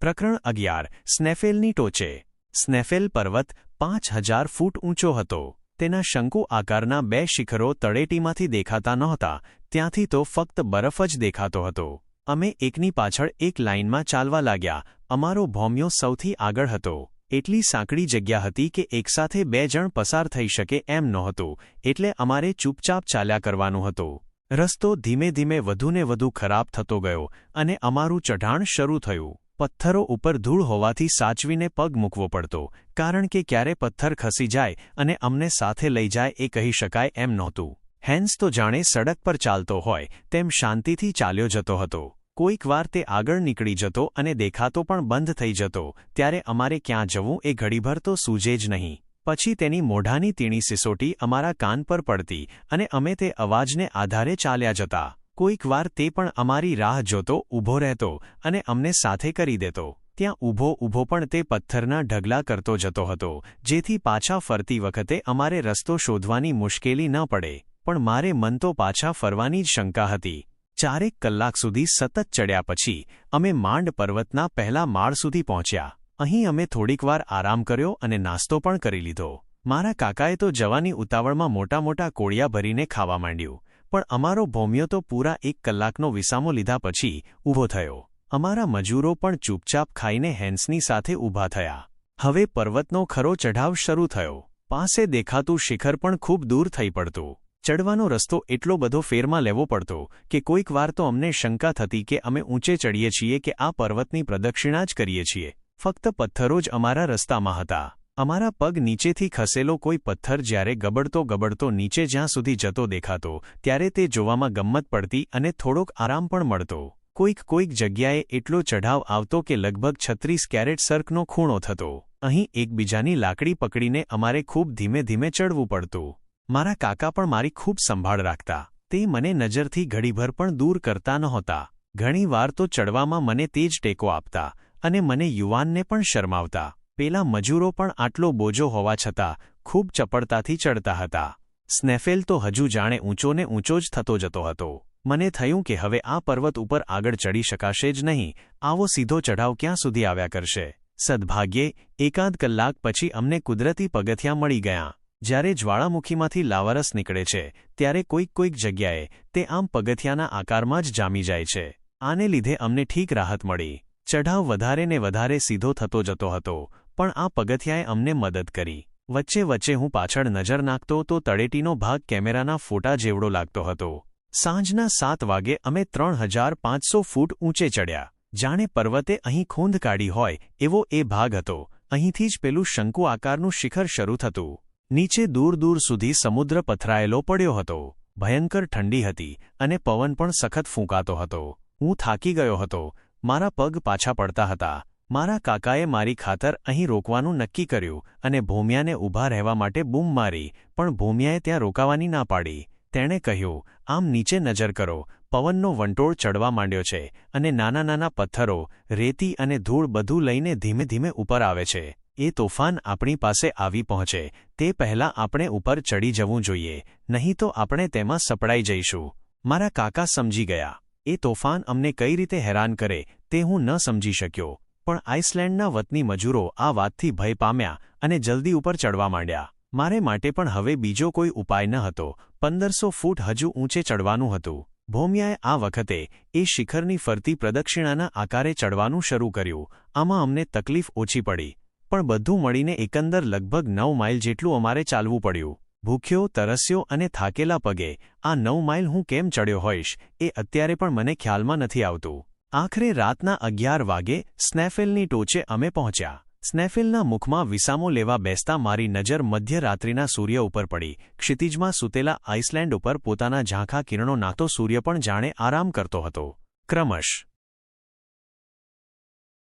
પ્રકરણ અગિયાર. સ્નેફેલની ટોચે. સ્નેફેલ પર્વત પાંચ હજાર ફૂટ ઊંચો હતો. તેના શંકુ આકારના બે શિખરો તળેટીમાંથી દેખાતા નહોતા. ત્યાંથી તો ફક્ત બરફ જ દેખાતો હતો. અમે એકની પાછળ એક લાઇનમાં ચાલવા લાગ્યા. અમારો ભૌમ્યો સૌથી આગળ હતો. એટલી સાંકડી જગ્યા હતી કે એકસાથે બે જણ પસાર થઈ શકે એમ નહોતું. એટલે અમારે ચૂપચાપ ચાલ્યા કરવાનું હતું. રસ્તો ધીમે ધીમે વધુને વધુ ખરાબ થતો ગયો અને અમારું ચઢાણ શરૂ થયું. પથ્થરો ઉપર ધૂળ હોવાથી સાચવીને પગ મૂકવો પડતો, કારણ કે ક્યારે પથ્થર ખસી જાય અને અમને સાથે લઈ જાય એ કહી શકાય એમ નહોતું. હેન્સ તો જાણે સડક પર ચાલતો હોય, તેમ શાંતિથી ચાલ્યો જતો હતો. કોઈક વાર તે આગળ નીકળી જતો અને દેખાતો પણ બંધ થઈ જતો, ત્યારે અમારે ક્યાં જવું એ ઘડીભર તો સૂજે જ નહીં. પછી તેની મોઢાની તીણી સિસોટી અમારા કાન પર પડતી અને અમે તે અવાજને આધારે ચાલ્યા જતા. કોઈક વાર તે પણ અમારી રાહ જોતો, ઊભો રહેતો અને અમને સાથે કરી દેતો. ત્યાં ઊભો ઊભો પણ તે પથ્થરના ઢગલા કરતો જતો હતો, જેથી પાછા ફરતી વખતે અમારે રસ્તો શોધવાની મુશ્કેલી ન પડે, પણ મારે મન તો પાછા ફરવાની જ શંકા હતી. ચારેક કલાક સુધી સતત ચડ્યા પછી, અમે માંડ પર્વતના પહેલા માળ સુધી પહોંચ્યા. અહીં અમે થોડીકવાર આરામ કર્યો અને નાસ્તો પણ કરી લીધો. મારા કાકાએ તો જવાની ઉતાવળમાં મોટા મોટા કોળિયા ભરીને ખાવા માંડ્યું. પણ અમારો ભૌમ્યો તો પૂરા એક કલાકનો વિસામો લીધા પછી ઊભો થયો. અમારા મજૂરો પણ ચૂપચાપ ખાઈને હેન્સની સાથે ઊભા થયા. હવે પર્વતનો ખરો ચઢાવ શરૂ થયો. પાસે દેખાતું શિખર પણ ખૂબ દૂર થઈ પડતું. ચડવાનો રસ્તો એટલો બધો ફેરમાં લેવો પડતો કે કોઈક વાર તો અમને શંકા થતી કે અમે ઊંચે ચડીએ છીએ કે આ પર્વતની પ્રદક્ષિણા જ કરીએ છીએ. ફક્ત પથ્થરો જ અમારા રસ્તામાં હતા. અમારા પગ નીચેથી ખસેલો કોઈ પથ્થર જ્યારે ગબડતો ગબડતો નીચે જ્યાં સુધી જતો દેખાતો, ત્યારે તે જોવામાં ગમ્મત પડતી અને થોડોક આરામ પણ મળતો. કોઈક કોઈક જગ્યાએ એટલો ચઢાવ આવતો કે લગભગ છત્રીસ કેરેટ સર્કનો ખૂણો થતો. અહીં એકબીજાની લાકડી પકડીને અમારે ખૂબ ધીમે ધીમે ચડવું પડતું. મારા કાકા પણ મારી ખૂબ સંભાળ રાખતા. તે મને નજરથી ઘડીભર પણ દૂર કરતા નહોતા. ઘણીવાર તો ચડવામાં મને તે જ ટેકો આપતા અને મને યુવાનને પણ શરમાવતા. પેલા મજૂરો પણ આટલો બોજો હોવા છતાં ખૂબ ચપળતાથી ચડતા હતા. સ્નેફેલ તો હજુ જાણે ઊંચોને ઊંચો જ થતો જતો હતો. મને થયું કે હવે આ પર્વત ઉપર આગળ ચડી શકાશે જ નહીં. આવો સીધો ચઢાવ ક્યાં સુધી આવ્યા કરશે? સદભાગ્યે, એકાદ કલાક પછી અમને કુદરતી પગથિયાં મળી ગયા. જ્યારે જ્વાળામુખીમાંથી લાવારસ નીકળે છે, ત્યારે કોઈક કોઈક જગ્યાએ તે આમ પગથિયાના આકારમાં જ જામી જાય છે. આને લીધે અમને ઠીક રાહત મળી. ચઢાવ વધારે ને વધારે સીધો થતો જતો હતો. પણ આ પગથિયાએ અમને મદદ કરી. વચ્ચે વચ્ચે હું પાછળ નજર નાખતો તો તળેટીનો ભાગ કેમેરાના ફોટા જેવડો લાગતો હતો. સાંજના સાત વાગે અમે ત્રણ હજાર પાંચસો ફૂટ ઊંચે ચડ્યા. જાણે પર્વતે અહીં ખૂંદ કાઢી હોય એવો એ ભાગ હતો. અહીંથી જ પેલું શંકુ આકારનું શિખર શરૂ થતું. નીચે દૂર દૂર સુધી સમુદ્ર પથરાયેલો પડ્યો હતો. ભયંકર ઠંડી હતી અને પવન પણ સખત ફૂંકાતો હતો. હું થાકી ગયો હતો. મારા પગ પાછા પડતા હતા. મારા કાકાએ મારી ખાતર અહીં રોકવાનું નક્કી કર્યું અને ભૂમિયાને ઊભા રહેવા માટે બૂમ મારી, પણ ભૂમિયાએ ત્યાં રોકાવાની ના પાડી. તેણે કહ્યું, આમ નીચે નજર કરો, પવનનો વંટોળ ચડવા માંડ્યો છે અને નાના નાના પથ્થરો, રેતી અને ધૂળ બધું લઈને ધીમે ધીમે ઉપર આવે છે. એ તોફાન આપણી પાસે આવી પહોંચે, તે પહેલાં આપણે ઉપર ચડી જવું જોઈએ, નહીં તો આપણે તેમાં સપડાઈ જઈશું. મારા કાકા સમજી ગયા. એ તોફાન અમને કઈ રીતે હેરાન કરે, તે હું ન સમજી શક્યો. પણ આઇસલેન્ડના વતની મજૂરો આ વાતથી ભય પામ્યા અને જલ્દી ઉપર ચડવા માંડ્યા. મારે માટે પણ હવે બીજો કોઈ ઉપાય ન હતો. પંદરસો ફૂટ હજુ ઊંચે ચડવાનું હતું. ભોમિયાએ આ વખતે એ શિખરની ફરતી પ્રદક્ષિણાના આકારે ચડવાનું શરૂ કર્યું. આમાં અમને તકલીફ ઓછી પડી, પણ બધું મળીને એકંદર લગભગ નવ માઇલ જેટલું અમારે ચાલવું પડ્યું. ભૂખ્યો, તરસ્યો અને થાકેલા પગે, આ નવ માઇલ હું કેમ ચડ્યો હોઈશ? એ અત્યારે પણ મને ખ્યાલમાં નથી આવતું. આખરે રાતના અગિયાર વાગે સ્નેફેલની ટોચે અમે પહોંચ્યા. સ્નેફેલના મુખમાં વિસામો લેવા બેસતા મારી નજર મધ્યરાત્રિના સૂર્ય ઉપર પડી. ક્ષિતિજમાં સૂતેલા આઇસલેન્ડ ઉપર પોતાના ઝાંખા કિરણો નાખતો સૂર્ય પણ જાણે આરામ કરતો હતો. ક્રમશ